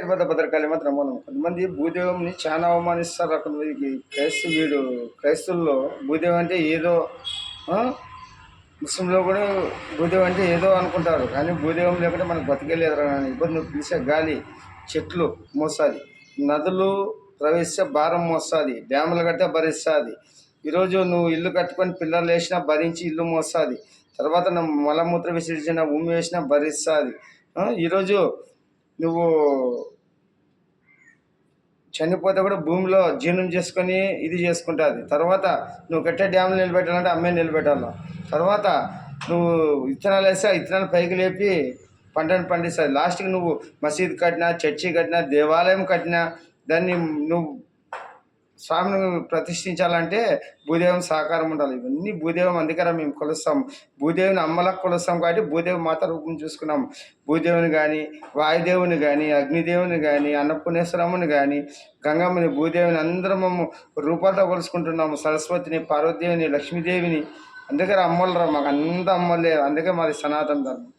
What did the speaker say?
తిరుపతి భద్రకాళి మాత్రం మనం కొంతమంది భూదేవంని చాలా అవమానిస్తారు. అక్కడ వీరికి క్రైస్తు వీడు క్రైస్తువుల్లో భూదేవం అంటే ఏదో ముస్లింలో కూడా భూదేవం అంటే ఏదో అనుకుంటారు. కానీ భూదేవం లేకుంటే మనకు బతికేలేదు కానీ ఇప్పుడు నువ్వు పిలిచే గాలి చెట్లు మోస్తుంది. నదులు ప్రవేశిస్తే భారం మోస్తుంది. డ్యాములు కట్టే భరిస్తుంది. ఈరోజు నువ్వు ఇల్లు కట్టుకొని పిల్లలు వేసినా భరించి ఇల్లు మోస్తుంది. తర్వాత నువ్వు మలమూత్ర విసర్జన భూమి వేసినా భరిస్తుంది. ఈరోజు నువ్వు చనిపోతే కూడా భూమిలో జీర్ణం చేసుకొని ఇది చేసుకుంటుంది. తర్వాత నువ్వు కట్టే డ్యాములు నిలబెట్టాలంటే అమ్మే నిలబెట్టాలి. తర్వాత నువ్వు విత్తనాలు వేస్తే ఆ విత్తనాలు పైకి లేపి పంటను పండిస్తుంది లాస్ట్కి నువ్వు మసీద్ కట్టినా చర్చి కట్టినా దేవాలయం కట్టినా దాన్ని నువ్వు స్వామిని ప్రతిష్ఠించాలంటే భూదేవం సహకారం ఉండాలి. ఇవన్నీ భూదేవం అందుకనే మేము కొలుస్తాం. భూదేవిని అమ్మలకు కొలుస్తాం కాబట్టి భూదేవి మాత రూపం చూసుకున్నాం. భూదేవుని కానీ వాయుదేవుని కానీ అగ్నిదేవుని కానీ అన్నపూర్ణేశ్వరముని కానీ గంగమ్మని భూదేవిని అందరం మేము రూపాలతో కొలుసుకుంటున్నాము. సరస్వతిని పార్వతీదేవిని లక్ష్మీదేవిని. అందుకని అమ్మలరా మాకు అంత అమ్మలే అందుకే మాది సనాతన ధర్మం.